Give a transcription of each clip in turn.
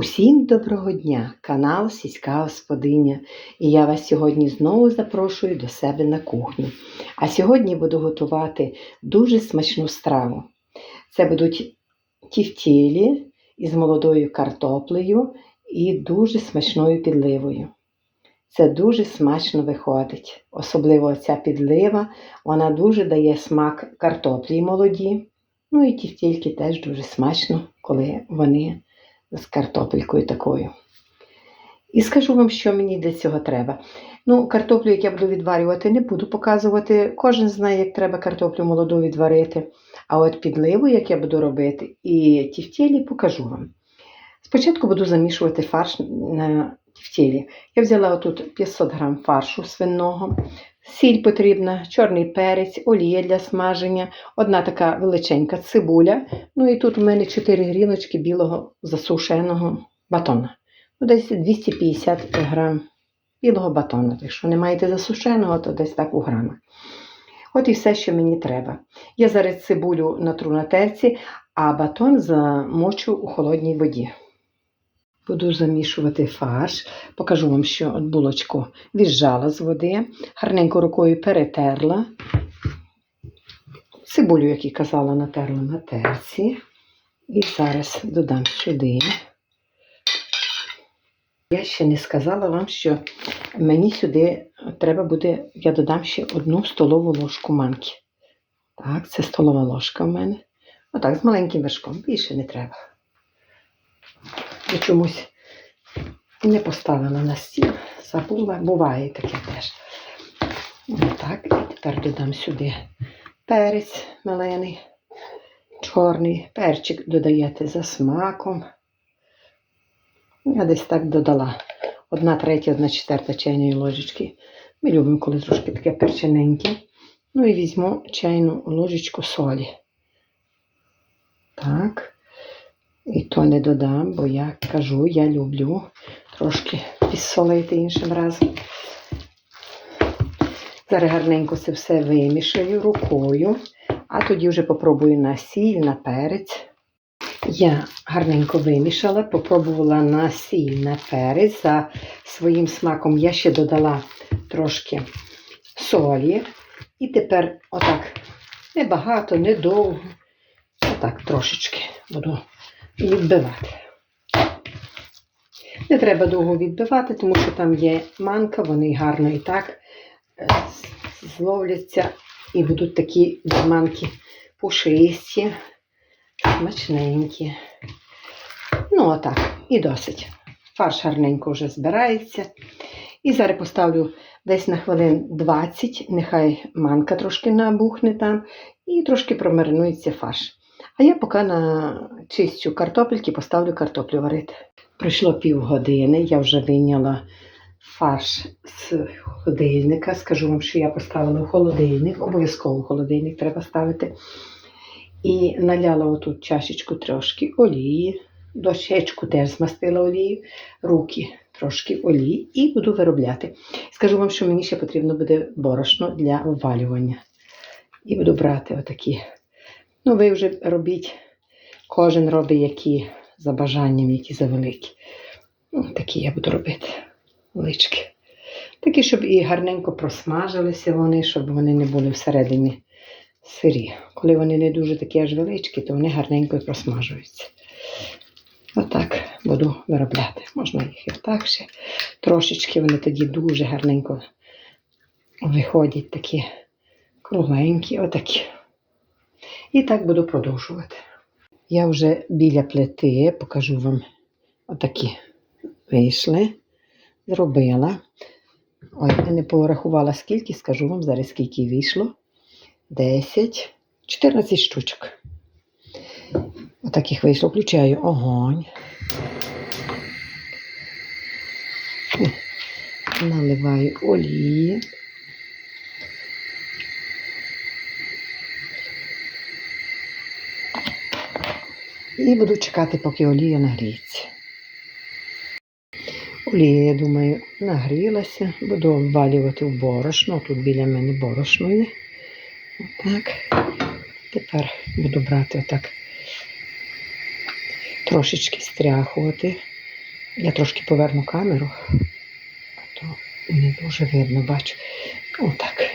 Усім доброго дня, канал Сільська Господиня. І я вас сьогодні знову запрошую до себе на кухню. А сьогодні буду готувати дуже смачну страву. Це будуть тівтєлі із молодою картоплею і дуже смачною підливою. Це дуже смачно виходить. Особливо ця підлива, вона дуже дає смак картоплі молоді. Ну і тівтєльки теж дуже смачно, коли вони з картопелькою такою. І скажу вам, що мені для цього треба. Ну, картоплю, як я буду відварювати, не буду показувати. Кожен знає, як треба картоплю молоду відварити. А от підливу, як я буду робити, і тівтєлі покажу вам. Спочатку буду замішувати фарш на тівтєлі. Я взяла отут 500 г фаршу свиного, сіль потрібна, чорний перець, олія для смаження, одна така величенька цибуля. Ну і тут у мене 4 грілочки білого засушеного батона. Ну, Десь 250 грам білого батона. Якщо не маєте засушеного, то десь так у грамах. От і все, що мені треба. Я зараз цибулю натру на терці, а батон замочу у холодній воді. Буду замішувати фарш. Покажу вам, що булочку віджала з води, гарненько рукою перетерла. Цибулю, як і казала, натерла на терці. І зараз додам сюди. Я ще не сказала вам, що мені сюди треба буде, я додам ще одну столову ложку манки. Так, це столова ложка в мене. Отак, з маленьким вершком. Більше не треба. Я чомусь не поставила на стіл, забула, буває таке теж. Так, і тепер додам сюди перець мелений, чорний, перчик додаєте за смаком. Я десь так додала одна третя, одна четверта чайної ложечки. Ми любимо, коли трошки таке перчененьке. Ну і візьму чайну ложечку солі. Так. І то не додам, бо я кажу, я люблю трошки підсолити іншим разом. Зараз гарненько це все вимішаю рукою, а тоді вже попробую на сіль, на перець. Я гарненько вимішала, попробувала на сіль, на перець. За своїм смаком я ще додала трошки солі. І тепер отак небагато, недовго, отак трошечки буду відбивати. Не треба довго відбивати, тому що там є манка, вони гарно і так е, зловляться і будуть такі манки пушисті, смачненькі. Ну, отак, і досить. Фарш гарненько вже збирається. І зараз поставлю десь на хвилин 20, нехай манка трошки набухне там, і трошки промаринується фарш. А я поки на чистю картопельки поставлю картоплю варити. Пройшло півгодини, я вже вийняла фарш з холодильника. Скажу вам, що я поставила в холодильник, обов'язково в холодильник треба ставити. І наляла отут чашечку трошки олії, дощечку теж змастила олію, руки трошки олії і буду виробляти. Скажу вам, що мені ще потрібно буде борошно для обвалювання. І буду брати отакі. Ну, ви вже робіть, кожен робить які за бажанням, які за великі. Ну, такі я буду робити лички. Такі, щоб і гарненько просмажилися вони, щоб вони не були всередині сирі. Коли вони не дуже такі аж величкі, то вони гарненько і просмажуються. Отак буду виробляти. Можна їх і так ще. Трошечки вони тоді дуже гарненько виходять такі кругленькі, отакі. І так буду продовжувати. Я вже біля плити покажу вам отакі вийшли, зробила. Ой, я не порахувала скільки, скажу вам зараз, скільки вийшло. 10, 14 штучок. Отаких вийшло. Включаю огонь. Наливаю олії. І буду чекати, поки олія нагріється. Олія, я думаю, нагрілася. Буду обвалювати в борошно. Тут біля мене борошно є. Отак. Тепер буду брати отак трошечки стряхувати Я трошки поверну камеру, а то не дуже видно, бачу. Отак.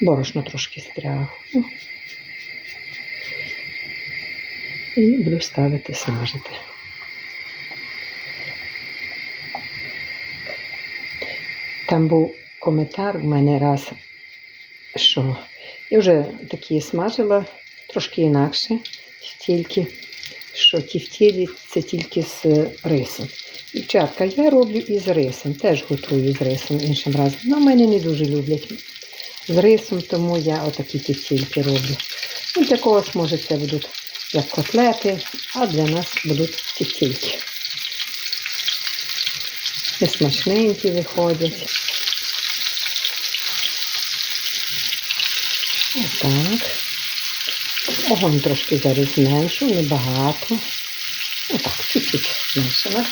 Борошно трошки стрягло. Ну. І буду ставити смажити. Там був коментар у мене раз, що я вже такі смажила трошки інакше, тільки що тівтєлі це тільки з рисом. Дівчатка, я роблю із рисом, теж готую з рисом іншим разом. Ну, мене не дуже люблять з рисом, тому я отакі тівтільки роблю. Ну, для когось, може, це будуть як котлети, а для нас будуть тівтільки. І смачненькі виходять. Отак. Огонь трошки зараз зменшу, небагато. Отак, чуть-чуть зменшила.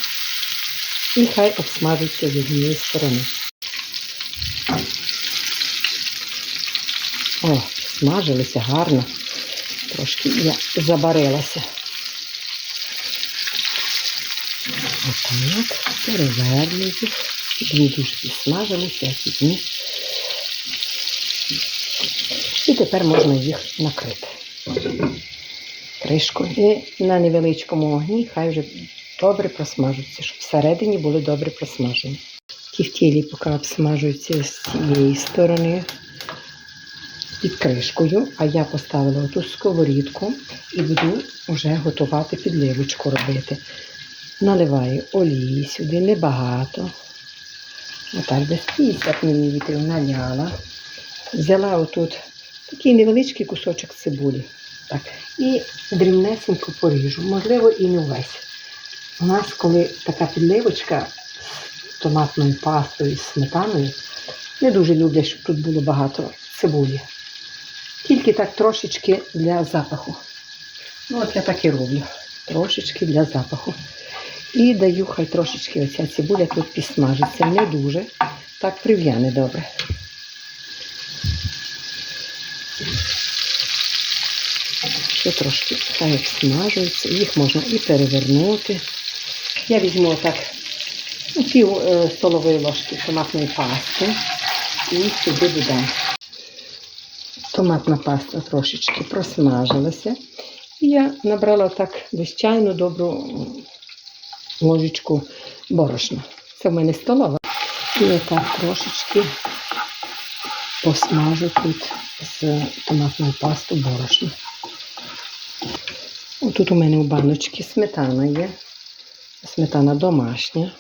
І хай обсмажиться з однієї сторони. О, смажилися гарно. Трошки я забарилася. Отак, переверну їх. Дві дуже підсмажилися, ці. І тепер можна їх накрити кришкою. І на невеличкому огні хай вже добре просмажуються, щоб всередині були добре просмажені. Ті в тілі поки обсмажуються з цієї сторони під кришкою, а я поставила оту сковорідку і буду вже готувати підливочку робити. Наливаю олії сюди небагато. Отак, десь 50 мл наляла. Взяла отут такий невеличкий кусочок цибулі. Так. І дрібнесенько поріжу. Можливо, і не увесь. У нас, коли така підливочка з томатною пастою, з сметаною, не дуже люблять, щоб тут було багато цибулі. Тільки так трошечки для запаху. Ну, от я так і роблю. Трошечки для запаху. І даю, хай трошечки оця цибуля тут підсмажиться. Не дуже. Так прив'яне добре. Ще трошки хай смажуються. Їх можна і перевернути. Я візьму отак пів е, столової ложки томатної пасти і сюди додам. Томатна паста трошечки просмажилася. І я набрала так десь чайну добру ложечку борошна. Це в мене столова. І отак трошечки посмажу тут з томатною пастою борошна. Тут у мене у баночці сметана є. Сметана домашня.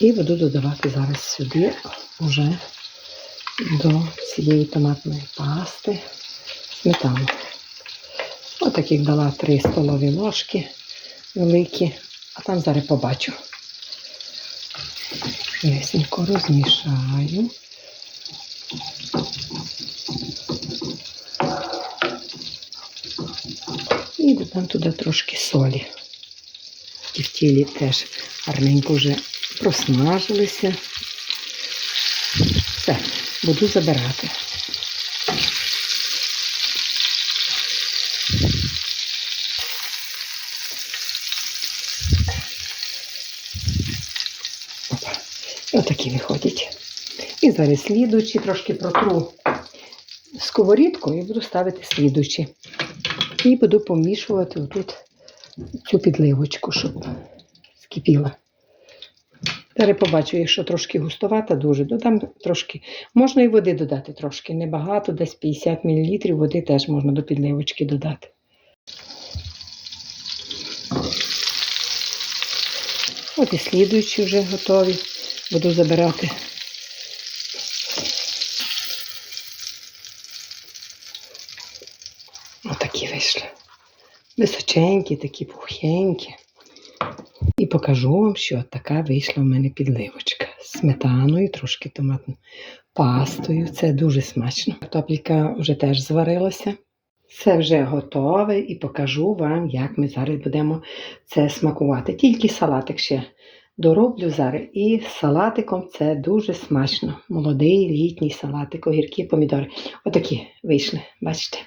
І буду додавати зараз сюди вже до цієї томатної пасти сметану. Отак їх дала 3 столові ложки великі, а там зараз побачу. Ясненько розмішаю. І додам туди трошки солі. Ті в тілі теж гарненько вже просмажилися. Все, буду забирати. Опа. Отакі виходять. І зараз слідуючі трошки протру сковорідку і буду ставити слідуючі. І буду помішувати отут цю підливочку, щоб скипіла. Зараз побачу, якщо трошки густовата, дуже, додам трошки. Можна і води додати трошки, небагато, десь 50 мл води теж можна до підливочки додати. От і слідуючі вже готові. Буду забирати. Отакі вийшли. Височенькі, такі пухенькі. Покажу вам, що така вийшла в мене підливочка. З сметаною, трошки томатною пастою. Це дуже смачно. Картопелька вже теж зварилася. Це вже готове і покажу вам, як ми зараз будемо це смакувати. Тільки салатик ще дороблю зараз. І салатиком це дуже смачно. Молодий літній салатик, огірки, помідори. Отакі вийшли, бачите?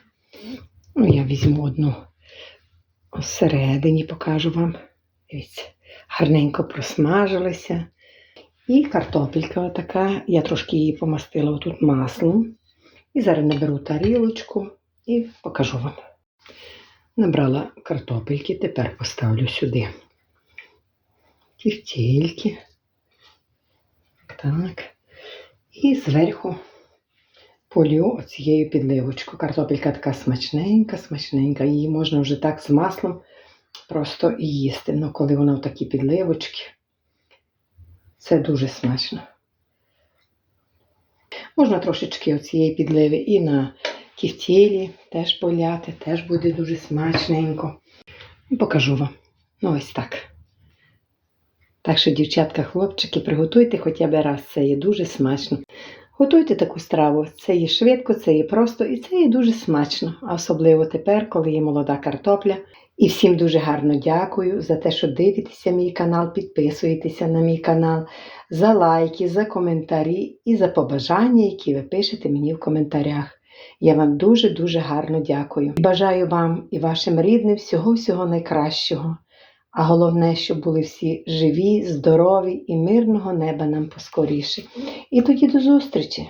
Ну, я візьму одну всередині, покажу вам. Дивіться, гарненько просмажилися. І картопелька така. Я трошки її помастила отут маслом. І зараз наберу тарілочку і покажу вам. Набрала картопельки, тепер поставлю сюди тівтільки. Так. І зверху полю оцією підливочкою. Картопелька така смачненька, смачненька. Її можна вже так з маслом просто і їсти. Ну, коли вона в такі підливочки, це дуже смачно. Можна трошечки оцієї підливи і на кіфтєлі теж поляти, теж буде дуже смачненько. Покажу вам. Ну, ось так. Так що, дівчатка, хлопчики, приготуйте хоча б раз, це є дуже смачно. Готуйте таку страву. Це є швидко, це є просто і це є дуже смачно. Особливо тепер, коли є молода картопля. І всім дуже гарно дякую за те, що дивитеся мій канал, підписуєтеся на мій канал, за лайки, за коментарі і за побажання, які ви пишете мені в коментарях. Я вам дуже-дуже гарно дякую. Бажаю вам і вашим рідним всього-всього найкращого. А головне, щоб були всі живі, здорові і мирного неба нам поскоріше. І тоді до зустрічі!